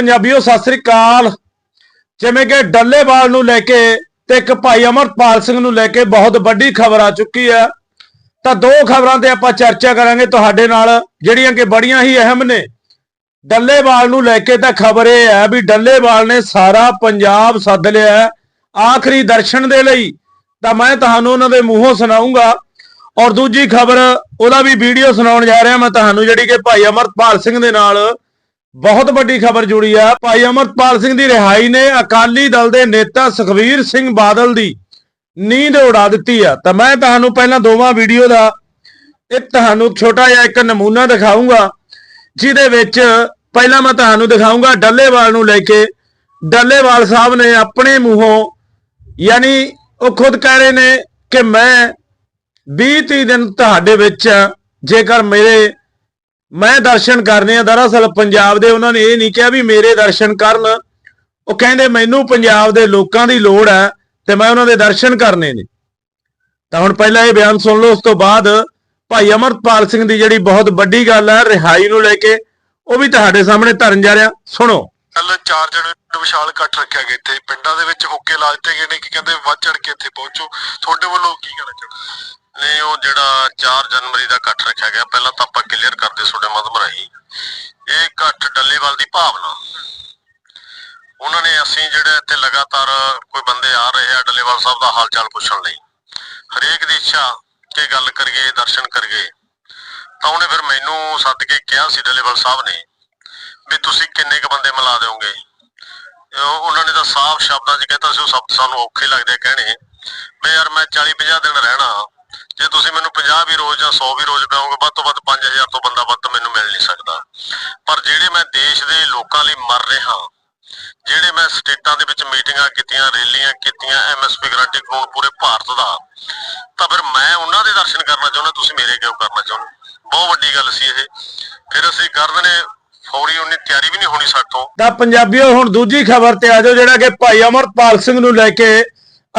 ਪੰਜਾਬੀਓ, ਸਤਿ ਸ੍ਰੀ ਅਕਾਲ। ਜਿਵੇਂ ਕਿ ਡੱਲੇਵਾਲ ਨੂੰ ਲੈ ਕੇ ਤੇ ਇੱਕ ਭਾਈ ਅਮਰਪਾਲ ਸਿੰਘ ਨੂੰ ਲੈ ਕੇ ਬਹੁਤ ਵੱਡੀ ਖਬਰ ਆ ਚੁੱਕੀ ਹੈ। ਤਾਂ ਦੋ ਖਬਰਾਂ ਤੇ ਆਪਾਂ ਚਰਚਾ ਕਰਾਂਗੇ ਤੁਹਾਡੇ ਨਾਲ, ਜਿਹੜੀਆਂ ਕਿ ਬੜੀਆਂ ਹੀ ਅਹਿਮ ਨੇ। ਡੱਲੇਵਾਲ ਨੂੰ ਲੈ ਕੇ ਤਾਂ ਖਬਰ ਇਹ ਹੈ ਵੀ ਡੱਲੇਵਾਲ ਨੇ ਸਾਰਾ ਪੰਜਾਬ ਸੱਦ ਲਿਆ ਆਖਰੀ ਦਰਸ਼ਨ ਦੇ ਲਈ। ਤਾਂ ਮੈਂ ਤੁਹਾਨੂੰ ਉਹਨਾਂ ਦੇ ਮੂੰਹੋਂ ਸੁਣਾਉਂਗਾ ਔਰ ਦੂਜੀ ਖਬਰ, ਉਹਦਾ ਵੀ ਵੀਡੀਓ ਸੁਣਾਉਣ ਜਾ ਰਿਹਾ ਮੈਂ ਤੁਹਾਨੂੰ, ਜਿਹੜੀ ਕਿ ਭਾਈ ਅਮਰਪਾਲ ਸਿੰਘ ਦੇ ਨਾਲ ਬਹੁਤ ਵੱਡੀ ਖਬਰ ਜੁੜੀ ਆ। ਭਾਈ ਅਮਰਪਾਲ ਸਿੰਘ ਦੀ ਰਿਹਾਈ ਨੇ ਅਕਾਲੀ ਦਲ ਦੇ ਨੇਤਾ ਸੁਖਵੀਰ ਸਿੰਘ ਬਾਦਲ ਦੀ ਨੀਂਦ ਉਡਾ ਦਿੱਤੀ ਆ। ਤਾਂ ਮੈਂ ਤੁਹਾਨੂੰ ਪਹਿਲਾਂ ਦੋਵਾਂ ਵੀਡੀਓ ਦਾ ਇੱਕ ਤੁਹਾਨੂੰ ਛੋਟਾ ਜਿਹਾ ਇੱਕ ਨਮੂਨਾ ਦਿਖਾਉਂਗਾ ਜਿਹਦੇ ਵਿੱਚ ਪਹਿਲਾਂ ਮੈਂ ਤੁਹਾਨੂੰ ਦਿਖਾਉਂਗਾ ਡੱਲੇਵਾਲ ਨੂੰ ਲੈ ਕੇ। ਡੱਲੇਵਾਲ ਸਾਹਿਬ ਨੇ ਆਪਣੇ ਮੂੰਹੋਂ ਯਾਨੀ ਉਹ ਖੁਦ ਕਹਿ ਰਹੇ ਨੇ ਕਿ ਮੈਂ 20 30 ਦਿਨ ਤੁਹਾਡੇ ਵਿੱਚ ਜੇਕਰ ਮੇਰੇ ਮੈਂ ਦਰਸ਼ਨ ਕਰਨੇ ਆ, ਦਰਅਸਲ ਪੰਜਾਬ ਦੇ ਉਹਨਾਂ ਨੇ ਇਹ ਨਹੀਂ ਕਿਹਾ ਵੀ ਮੇਰੇ ਦਰਸ਼ਨ ਕਰਨ। ਉਹ ਕਹਿੰਦੇ ਮੈਨੂੰ ਪੰਜਾਬ ਦੇ ਲੋਕਾਂ ਦੀ ਲੋੜ ਹੈ ਤੇ ਮੈਂ ਉਹਨਾਂ ਦੇ ਦਰਸ਼ਨ ਕਰਨੇ ਨੇ। ਤਾਂ ਹੁਣ ਪਹਿਲਾਂ ਇਹ ਬਿਆਨ ਸੁਣ ਲਓ, ਉਸ ਤੋਂ ਬਾਅਦ ਭਾਈ ਅਮਰਪਾਲ ਸਿੰਘ ਦੀ ਜਿਹੜੀ ਬਹੁਤ ਵੱਡੀ ਗੱਲ ਹੈ, ਰਿਹਾਈ ਨੂੰ ਲੈ ਕੇ, ਉਹ ਵੀ ਤੁਹਾਡੇ ਸਾਹਮਣੇ ਧਰਨ ਜਾ ਰਿਹਾ। ਸੁਣੋ। ਕੱਲ ਚਾਰ ਜਣੇ ਨੂੰ ਵਿਸ਼ਾਲ ਇਕੱਠ ਰੱਖਿਆ ਗਿਆ ਇੱਥੇ। ਪਿੰਡਾਂ ਦੇ ਵਿੱਚ ਹੁੱਕੇ ਲਾ ਦਿੱਤੇ ਗਏ ਨੇ ਕਿ ਕਹਿੰਦੇ ਵੱਧ ਚੜ ਕੇ ਇੱਥੇ ਪਹੁੰਚੋ। ਤੁਹਾਡੇ ਵੱਲੋਂ ਕੀ ਕਹਿਣਾ ਚਾਹੁੰਦੇ ਨਹੀਂ, ਉਹ ਜਿਹੜਾ 4 ਜਨਵਰੀ ਦਾ ਇਕੱਠ ਰੱਖਿਆ ਗਿਆ, ਪਹਿਲਾਂ ਤਾਂ ਆਪਾਂ ਕਲੀਅਰ ਕਰਦੇ ਤੁਹਾਡੇ ਮਦਮ ਰਾਹੀਂ। ਇਹ ਇਕੱਠ ਡੱਲੇਵਾਲ ਦੀ ਭਾਵਨਾ। ਉਹਨਾਂ ਨੇ ਅਸੀਂ ਜਿਹੜੇ ਇੱਥੇ ਲਗਾਤਾਰ ਕੋਈ ਬੰਦੇ ਆ ਰਹੇ ਆ, ਡੱਲੇਵਾਲ ਸਾਹਿਬ ਦਾ ਹਾਲ ਚਾਲ ਪੁੱਛਣ ਲਈ, ਹਰੇਕ ਦੀ ਇੱਛਾ ਕਿ ਗੱਲ ਕਰੀਏ, ਦਰਸ਼ਨ ਕਰੀਏ। ਤਾਂ ਉਹਨੇ ਫਿਰ ਮੈਨੂੰ ਸੱਦ ਕੇ ਕਿਹਾ ਸੀ, ਡੱਲੇਵਾਲ ਸਾਹਿਬ ਨੇ, ਵੀ ਤੁਸੀਂ ਕਿੰਨੇ ਕ ਬੰਦੇ ਮਿਲਾ ਦਿਓਗੇ? ਉਹ- ਉਹਨਾਂ ਨੇ ਤਾਂ ਸਾਫ਼ ਸ਼ਬਦਾਂ 'ਚ ਕਹਿਤਾ ਸੀ, ਉਹ ਸ਼ਬਦ ਸਾਨੂੰ ਔਖੇ ਲੱਗਦੇ ਕਹਿਣੇ। ਵੀ ਯਾਰ ਮੈਂ 40 50 ਦਿਨ ਰਹਿਣਾ। ਜੇ ਤੁਸੀਂ ਮੈਨੂੰ 50 ਵੀ ਰੋਜ਼ ਜਾਂ 100 ਵੀ ਰੋਜ਼ ਪਾਓਗੇ ਵੱਧ ਤੋਂ ਵੱਧ 5000 ਤੋਂ ਬੰਦਾ ਵੱਧ ਮੈਨੂੰ ਮਿਲ ਨਹੀਂ ਸਕਦਾ। ਪਰ ਜਿਹੜੇ ਮੈਂ ਦੇਸ਼ ਦੇ ਲੋਕਾਂ ਲਈ ਮਰ ਰਿਹਾ ਜਿਹੜੇ ਮੈਂ ਸਟੇਟਾਂ ਦੇ ਵਿੱਚ ਮੀਟਿੰਗਾਂ ਕੀਤੀਆਂ, ਰੈਲੀਆਂ ਕੀਤੀਆਂ ਐਮਐਸਪੀ ਗਰੰਟੀ ਕਾਨੂੰਨ ਪੂਰੇ ਭਾਰਤ ਦਾ, ਤਾਂ ਫਿਰ ਮੈਂ ਉਹਨਾਂ ਦੇ ਦਰਸ਼ਨ ਕਰਨਾ ਚਾਹੁੰਦਾ, ਤੁਸੀਂ ਮੇਰੇ ਕਿਉਂ ਕਰਨਾ ਚਾਹੁੰਦੇ? ਬਹੁਤ ਵੱਡੀ ਗੱਲ ਸੀ ਇਹ। ਫਿਰ ਅਸੀਂ ਕਰਦੇ ਨੇ ਫੌਰੀ ਉਹਨੇ ਤਿਆਰੀ ਵੀ ਨਹੀਂ ਹੋਣੀ ਸਾਥੋਂ। ਤਾਂ ਪੰਜਾਬੀਓ, ਹੁਣ ਦੂਜੀ ਖਬਰ ਤੇ ਆ ਜਾਓ, ਜਿਹੜਾ ਕਿ ਭਾਈ ਅਮਰਪਾਲ ਸਿੰਘ ਨੂੰ ਲੈ ਕੇ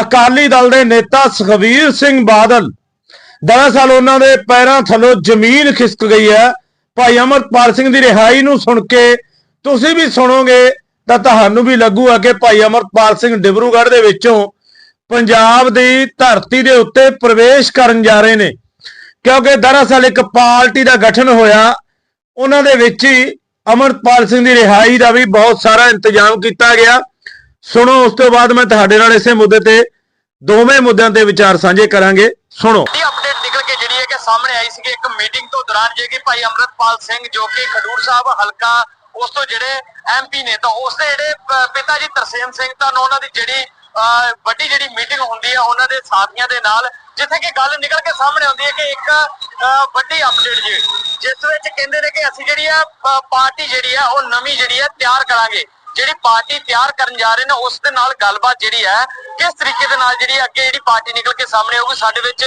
ਅਕਾਲੀ ਦਲ ਦੇ ਨੇਤਾ ਸੁਖਵੀਰ ਸਿੰਘ ਬਾਦਲ ਦਰਅਸਲ ਉਹਨਾਂ ਦੇ ਪੈਰਾਂ ਥੱਲੋਂ ਜ਼ਮੀਨ ਖਿਸਕ ਗਈ ਹੈ। ਭਾਈ ਅਮਰਪਾਲ ਸਿੰਘ ਦੀ ਰਿਹਾਈ ਨੂੰ ਸੁਣ ਕੇ ਤੁਸੀਂ ਵੀ ਸੁਣੋਗੇ ਤਾਂ ਤੁਹਾਨੂੰ ਵੀ ਲੱਗੂਗਾ ਕਿ ਭਾਈ ਅਮਰਪਾਲ ਸਿੰਘ ਡਿਬਰੂਗੜ੍ਹ ਦੇ ਵਿੱਚੋਂ ਪੰਜਾਬ ਦੀ ਧਰਤੀ ਦੇ ਉੱਤੇ ਪ੍ਰਵੇਸ਼ ਕਰਨ ਜਾ ਰਹੇ ਨੇ। ਕਿਉਂਕਿ ਦਰਅਸਲ ਇੱਕ ਪਾਰਟੀ ਦਾ ਗਠਨ ਹੋਇਆ, ਉਹਨਾਂ ਦੇ ਵਿੱਚ ਹੀ ਅਮਰਪਾਲ ਸਿੰਘ ਦੀ ਰਿਹਾਈ ਦਾ ਵੀ ਬਹੁਤ ਸਾਰਾ ਇੰਤਜ਼ਾਮ ਕੀਤਾ ਗਿਆ। ਸੁਣੋ, ਉਸ ਤੋਂ ਬਾਅਦ ਮੈਂ ਤੁਹਾਡੇ ਨਾਲ ਇਸੇ ਮੁੱਦੇ ਤੇ ਦੋਵੇਂ ਮੁੱਦਿਆਂ ਤੇ ਵਿਚਾਰ ਸਾਂਝੇ ਕਰਾਂਗੇ। ਸੁਣੋ। ਕੇ ਸਾਹਮਣੇ ਆਈ ਸੀ ਇੱਕ ਮੀਟਿੰਗ ਤੋਂ ਦੌਰਾਨ ਜੇ ਕਿ ਭਾਈ ਅਮਰਤਪਾਲ ਸਿੰਘ ਜੋ ਕਿ ਖਡੂਰ ਸਾਹਿਬ ਹਲਕਾ ਉਸ ਤੋਂ ਜਿਹੜੇ ਐਮਪੀ ਨੇ ਤਾਂ ਉਸ ਦੇ ਜਿਹੜੇ ਪਿਤਾ ਜੀ ਤਰਸੇਮ ਸਿੰਘ ਤਾਂ ਉਹਨਾਂ ਦੀ ਜਿਹੜੀ ਵੱਡੀ ਜਿਹੜੀ ਮੀਟਿੰਗ ਹੁੰਦੀ ਹੈ ਉਹਨਾਂ ਦੇ ਸਾਥੀਆਂ ਦੇ ਨਾਲ, ਜਿੱਥੇ ਕਿ ਗੱਲ ਨਿਕਲ ਕੇ ਸਾਹਮਣੇ ਆਉਂਦੀ ਹੈ ਕਿ ਇੱਕ ਵੱਡੀ ਅਪਡੇਟ ਜੀ, ਜਿਸ ਵਿੱਚ ਕਹਿੰਦੇ ਨੇ ਕਿ ਅਸੀਂ ਜਿਹੜੀ ਆ ਪਾਰਟੀ ਜਿਹੜੀ ਆ ਉਹ ਨਵੀਂ ਜਿਹੜੀ ਆ ਤਿਆਰ ਕਰਾਂਗੇ। ਜਿਹੜੀ ਪਾਰਟੀ ਤਿਆਰ ਕਰਨ ਜਾ ਰਹੇ ਨੇ, ਉਸ ਦੇ ਨਾਲ ਗੱਲਬਾਤ ਜਿਹੜੀ ਹੈ, ਕਿਸ ਤਰੀਕੇ ਦੇ ਨਾਲ ਜਿਹੜੀ ਅੱਗੇ ਜਿਹੜੀ ਪਾਰਟੀ ਨਿਕਲ ਕੇ ਸਾਹਮਣੇ ਆਊਗੀ, ਸਾਡੇ ਵਿੱਚ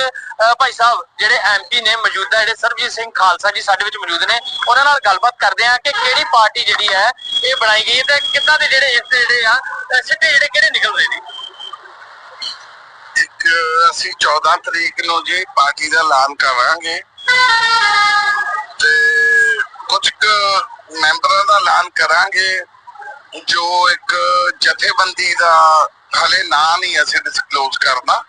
ਭਾਈ ਸਾਹਿਬ, ਜਿਹੜੇ ਐਮਪੀ ਨੇ ਮੌਜੂਦਾ ਜਿਹੜੇ ਸਰਬਜੀਤ ਸਿੰਘ ਖਾਲਸਾ ਜੀ ਸਾਡੇ ਵਿੱਚ ਮੌਜੂਦ ਨੇ, ਉਹਨਾਂ ਨਾਲ ਗੱਲਬਾਤ ਕਰਦੇ ਆ ਕਿ ਕਿਹੜੀ ਪਾਰਟੀ ਜਿਹੜੀ ਹੈ, ਇਹ ਬਣਾਈ ਗਈ ਤੇ ਕਿੱਦਾਂ ਦੇ ਜਿਹੜੇ ਜਿਹੜੇ ਆ ਸਿੱਟੇ ਜਿਹੜੇ ਕਿਹੜੇ ਨਿਕਲ ਰਹੇ ਨੇ? ਇੱਕ, ਅਸੀਂ 14 ਤਰੀਕ ਨੂੰ ਜੀ ਪਾਰਟੀ ਦਾ ਐਲਾਨ ਕਰਾਂਗੇ। ਤੇ ਕੁਝ ਮੈਂਬਰਾਂ ਦਾ ਐਲਾਨ ਕਰਾਂਗੇ। ਜੋ ਇੱਕ ਜਥੇਬੰਦੀ ਦਾ ਹਲੇ ਨਾਂ ਨਹੀਂ ਅਸੀਂ ਡਿਸਕਲੋਜ਼ ਕਰਨਾ।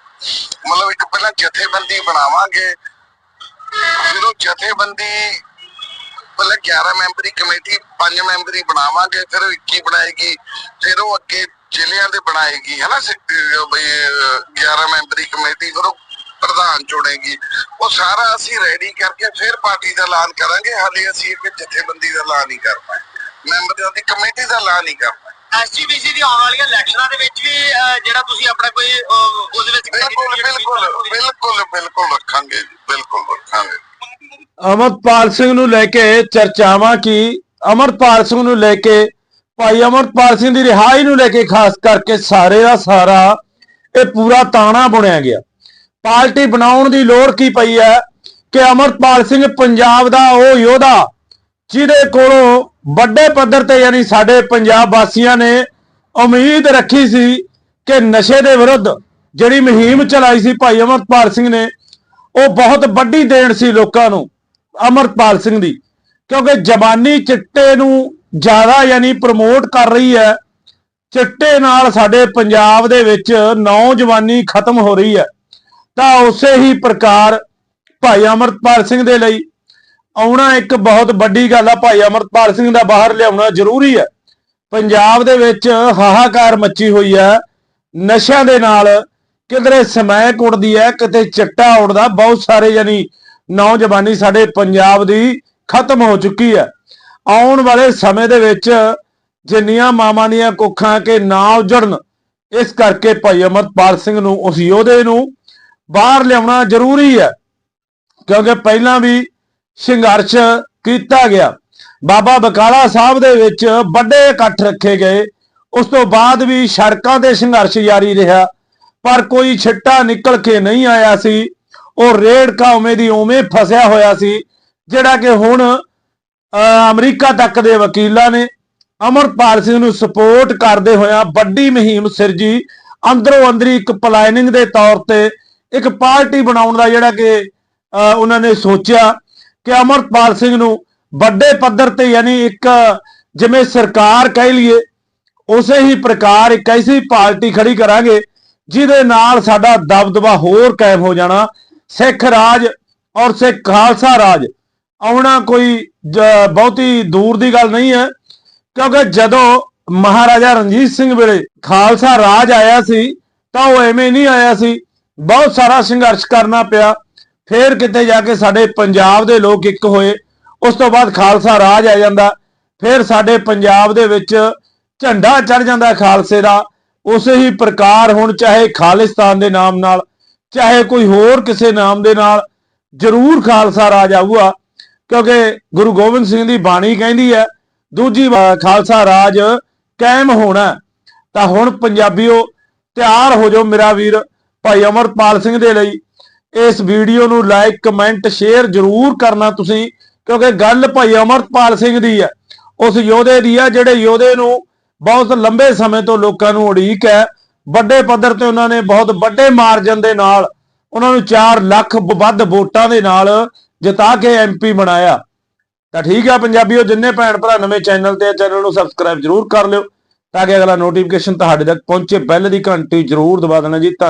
ਮਤਲਬ ਇੱਕ ਪਹਿਲਾਂ ਜਥੇਬੰਦੀ ਬਣਾਵਾਂਗੇ। ਫਿਰ ਉਹ ਜਥੇਬੰਦੀ ਪਹਿਲਾਂ 11 ਮੈਂਬਰੀ ਕਮੇਟੀ 5 ਮੈਂਬਰੀ ਬਣਾਵਾਂਗੇ, ਫਿਰ ਉਹ 21 ਬਣਾਏਗੀ, ਫਿਰ ਉਹ ਅੱਗੇ ਜ਼ਿਲ੍ਹਿਆਂ ਦੇ ਬਣਾਏਗੀ ਹੈ ਨਾ ਬਈ 11 ਮੈਂਬਰੀ ਕਮੇਟੀ, ਫਿਰ ਉਹ ਪ੍ਰਧਾਨ ਚੁਣੇਗੀ। ਉਹ ਸਾਰਾ ਅਸੀਂ ਰੈਡੀ ਕਰਕੇ ਫਿਰ ਪਾਰਟੀ ਦਾ ਐਲਾਨ ਕਰਾਂਗੇ। ਹਾਲੇ ਅਸੀਂ ਇੱਕ ਜਥੇਬੰਦੀ ਦਾ ਐਲਾਨ ਨਹੀਂ ਕਰਨਾ ਮੈਂਬਰਾਂ ਦੀ ਕਮੇਟੀ ਦਾ ਐਲਾਨ ਨਹੀਂ ਕਰਨਾ। ਐਸਜੀਪੀਸੀ ਦੀ ਆਉਣ ਵਾਲੀਆਂ ਇਲੈਕਸ਼ਨਾਂ ਦੇ ਵਿੱਚ ਵੀ ਅਹ, ਜਿਹੜਾ ਤੁਸੀਂ ਆਪਣਾ ਕੋਈ ਅਹ, ਉਹਦੇ ਵਿੱਚ ਬਿਲਕੁਲ ਬਿਲਕੁਲ ਬਿਲਕੁਲ ਬਿਲਕੁਲ ਰੱਖਾਂਗੇ ਜੀ ਬਿਲਕੁਲ ਰੱਖਾਂਗੇ। ਅਮਰਪਾਲ ਸਿੰਘ ਨੂੰ ਲੈ ਕੇ ਚਰਚਾਵਾਂ ਕੀ? ਅਮਰਪਾਲ ਸਿੰਘ ਨੂੰ ਲੈ ਕੇ ਭਾਈ ਅਮਰਪਾਲ ਸਿੰਘ ਦੀ ਰਿਹਾਈ ਨੂੰ ਲੈ ਕੇ ਖਾਸ ਕਰਕੇ ਸਾਰੇ ਦਾ ਸਾਰਾ ਇਹ ਪੂਰਾ ਤਾਣਾ ਬੁਣਿਆ ਗਿਆ। ਪਾਰਟੀ ਬਣਾਉਣ ਦੀ ਲੋੜ ਕੀ ਪਈ ਹੈ? ਕਿ ਅਮਰਪਾਲ ਸਿੰਘ ਪੰਜਾਬ ਦਾ ਉਹ ਯੋਧਾ ਜਿਹਦੇ ਕੋਲੋਂ ਵੱਡੇ ਪੱਧਰ ਤੇ ਯਾਨੀ ਸਾਡੇ ਪੰਜਾਬ ਵਾਸੀਆਂ ਨੇ ਉਮੀਦ ਰੱਖੀ ਸੀ ਕਿ ਨਸ਼ੇ ਦੇ ਵਿਰੁੱਧ ਜਿਹੜੀ ਮੁਹਿੰਮ ਚਲਾਈ ਸੀ ਭਾਈ ਅਮਰਪਾਲ ਸਿੰਘ ਨੇ, ਉਹ ਬਹੁਤ ਵੱਡੀ ਦੇਣ ਸੀ ਲੋਕਾਂ ਨੂੰ ਅਮਰਪਾਲ ਸਿੰਘ ਦੀ। ਕਿਉਂਕਿ ਜਬਾਨੀ ਚਿੱਟੇ ਨੂੰ ਜ਼ਿਆਦਾ ਯਾਨੀ ਪ੍ਰਮੋਟ ਕਰ ਰਹੀ ਹੈ। ਚਿੱਟੇ ਨਾਲ ਸਾਡੇ ਪੰਜਾਬ ਦੇ ਵਿੱਚ ਨੌਜਵਾਨੀ ਖਤਮ ਹੋ ਰਹੀ ਹੈ। ਤਾਂ ਉਸੇ ਹੀ ਪ੍ਰਕਾਰ ਭਾਈ ਅਮਰਤਪਾਲ ਸਿੰਘ ਦੇ ਲਈ ਆਉਣਾ ਇੱਕ ਬਹੁਤ ਵੱਡੀ ਗੱਲ ਆ ਭਾਈ ਅਮਰਤਪਾਲ ਸਿੰਘ ਦਾ ਬਾਹਰ ਲਿਆਉਣਾ ਜ਼ਰੂਰੀ ਹੈ ਪੰਜਾਬ ਦੇ ਵਿੱਚ ਹਾਹਾਕਾਰ ਮੱਚੀ ਹੋਈ ਹੈ ਨਸ਼ਿਆਂ ਦੇ ਨਾਲ ਕਿਧਰੇ ਸਮੈਕ ਉੱਡਦੀ ਹੈ ਕਿਤੇ ਚਿੱਟਾ ਉੱਡਦਾ। ਬਹੁਤ ਸਾਰੇ ਯਾਨੀ ਨੌਜਵਾਨੀ ਸਾਡੇ ਪੰਜਾਬ ਦੀ ਖਤਮ ਹੋ ਚੁੱਕੀ ਹੈ ਆਉਣ ਵਾਲੇ ਸਮੇਂ ਦੇ ਵਿੱਚ ਜਿੰਨੀਆਂ ਮਾਵਾਂ ਦੀਆਂ ਕੁੱਖਾਂ ਕੇ ਨਾ ਉਜੜਨ, ਇਸ ਕਰਕੇ ਭਾਈ ਅਮਰਪਾਲ ਸਿੰਘ ਨੂੰ, ਉਸ ਯੋਧੇ ਨੂੰ ਬਾਹਰ ਲਿਆਉਣਾ ਜ਼ਰੂਰੀ ਹੈ ਕਿਉਂਕਿ ਪਹਿਲਾਂ ਵੀ ਸੰਘਰਸ਼ ਕੀਤਾ ਗਿਆ। ਬਾਬਾ ਬਕਾਲਾ ਸਾਹਿਬ ਦੇ ਵਿੱਚ ਵੱਡੇ ਇਕੱਠ ਰੱਖੇ ਗਏ। ਉਸ ਤੋਂ ਬਾਅਦ ਵੀ ਸੜਕਾਂ ਤੇ ਸੰਘਰਸ਼ ਜਾਰੀ ਰਿਹਾ। ਪਰ ਕੋਈ ਛਿੱਟਾ ਨਿਕਲ ਕੇ ਨਹੀਂ ਆਇਆ ਸੀ। ਉਹ ਰੇੜਕਾ ਉਵੇਂ ਦੀ ਉਵੇਂ ਫਸਿਆ ਹੋਇਆ ਸੀ ਜਿਹੜਾ ਕਿ ਹੁਣ ਅਹ, ਅਮਰੀਕਾ ਤੱਕ ਦੇ ਵਕੀਲਾਂ ਨੇ ਅਮਰਪਾਲ ਸਿੰਘ ਨੂੰ ਸਪੋਰਟ ਕਰਦੇ ਹੋਇਆ ਵੱਡੀ ਮੁਹਿੰਮ ਸਿਰਜੀ। ਅੰਦਰੋਂ ਅੰਦਰੀ ਇੱਕ ਪਲਾਨਿੰਗ ਦੇ ਤੌਰ ਤੇ ਇੱਕ ਪਾਰਟੀ ਬਣਾਉਣ ਦਾ ਜਿਹੜਾ ਕਿ ਉਹਨਾਂ ਨੇ ਸੋਚਿਆ। ਕਿ ਅਮਰਪਾਲ ਸਿੰਘ ਨੂੰ ਵੱਡੇ ਪੱਧਰ ਤੇ ਯਾਨੀ ਇੱਕ ਜਿਵੇਂ ਸਰਕਾਰ ਕਹਿ ਲਈਏ, ਉਸੇ ਹੀ ਪ੍ਰਕਾਰ ਇੱਕ ਐਸੀ ਪਾਰਟੀ ਖੜੀ ਕਰਾਂਗੇ, ਜਿਹਦੇ ਨਾਲ ਸਾਡਾ ਦਬਦਬਾ ਹੋਰ ਕਾਇਮ ਹੋ ਜਾਣਾ। ਸਿੱਖ ਰਾਜ ਔਰ ਸਿੱਖ ਖਾਲਸਾ ਰਾਜ ਆਉਣਾ ਕੋਈ ਬਹੁਤੀ ਦੂਰ ਦੀ ਗੱਲ ਨਹੀਂ ਹੈ, ਕਿਉਂਕਿ ਜਦੋਂ ਮਹਾਰਾਜਾ ਰਣਜੀਤ ਸਿੰਘ ਵੇਲੇ ਖਾਲਸਾ ਰਾਜ ਆਇਆ ਸੀ, ਤਾਂ ਉਹ ਐਵੇਂ ਨਹੀਂ ਆਇਆ ਸੀ। ਬਹੁਤ ਸਾਰਾ ਸੰਘਰਸ਼ ਕਰਨਾ ਪਿਆ। ਫੇਰ ਕਿਤੇ ਜਾ ਕੇ ਸਾਡੇ ਪੰਜਾਬ ਦੇ ਲੋਕ ਇੱਕ ਹੋਏ, ਉਸ ਤੋਂ ਬਾਅਦ ਖਾਲਸਾ ਰਾਜ ਆ ਜਾਂਦਾ, ਫਿਰ ਸਾਡੇ ਪੰਜਾਬ ਦੇ ਵਿੱਚ ਝੰਡਾ ਚੜ ਜਾਂਦਾ ਖਾਲਸੇ ਦਾ, ਉਸੇ ਹੀ ਪ੍ਰਕਾਰ ਹੁਣ ਚਾਹੇ ਖਾਲਿਸਤਾਨ ਦੇ ਨਾਮ ਨਾਲ, ਚਾਹੇ ਕੋਈ ਹੋਰ ਕਿਸੇ ਨਾਮ ਦੇ ਨਾਲ, ਜ਼ਰੂਰ ਖਾਲਸਾ ਰਾਜ ਆਊਗਾ, ਕਿਉਂਕਿ ਗੁਰੂ ਗੋਬਿੰਦ ਸਿੰਘ ਦੀ ਬਾਣੀ ਕਹਿੰਦੀ ਹੈ, ਦੂਜੀ ਖਾਲਸਾ ਰਾਜ ਕਾਇਮ ਹੋਣਾ ਤਾਂ ਹੁਣ ਪੰਜਾਬੀਓ ਤਿਆਰ ਹੋ ਜਾਓ ਮੇਰਾ ਵੀਰ, ਭਾਈ ਅਮਰਪਾਲ ਸਿੰਘ ਦੇ ਲਈ ਇਸ ਵੀਡੀਓ ਨੂੰ ਲਾਈਕ ਕਮੈਂਟ ਸ਼ੇਅਰ ਜ਼ਰੂਰ ਕਰਨਾ ਤੁਸੀਂ, ਕਿਉਂਕਿ ਗੱਲ ਭਾਈ ਅਮਰਪਾਲ ਸਿੰਘ ਦੀ ਹੈ। ਉਸ ਯੋਧੇ ਦੀ ਹੈ, ਜਿਹੜੇ ਯੋਧੇ ਨੂੰ ਬਹੁਤ ਲੰਬੇ ਸਮੇਂ ਤੋਂ ਲੋਕਾਂ ਨੂੰ ਉਡੀਕ ਹੈ। ਵੱਡੇ ਪੱਧਰ ਤੇ ਉਹਨਾਂ ਨੇ ਬਹੁਤ ਵੱਡੇ ਮਾਰਜਨ ਦੇ ਨਾਲ ਉਹਨਾਂ ਨੂੰ 4 ਲੱਖ ਵੱਧ ਵੋਟਾਂ ਦੇ ਨਾਲ ਜਿਤਾ ਕੇ ਐਮਪੀ ਬਣਾਇਆ। ਤਾਂ ਠੀਕ ਆ ਪੰਜਾਬੀਓ, ਜਿੰਨੇ ਭੈਣ ਭਰਾ ਨਵੇਂ ਚੈਨਲ ਤੇ ਚੈਨਲ ਨੂੰ ਸਬਸਕ੍ਰਾਈਬ ਜ਼ਰੂਰ ਕਰ ਲਿਓ, ਤਾਂ ਕਿ ਅਗਲਾ ਨੋਟੀਫਿਕੇਸ਼ਨ ਤੁਹਾਡੇ ਤੱਕ ਪਹੁੰਚੇ। ਬੈਲ ਦੀ ਘੰਟੀ ਜ਼ਰੂਰ ਦਬਾ ਦੇਣਾ ਜੀ। ਧੰਨ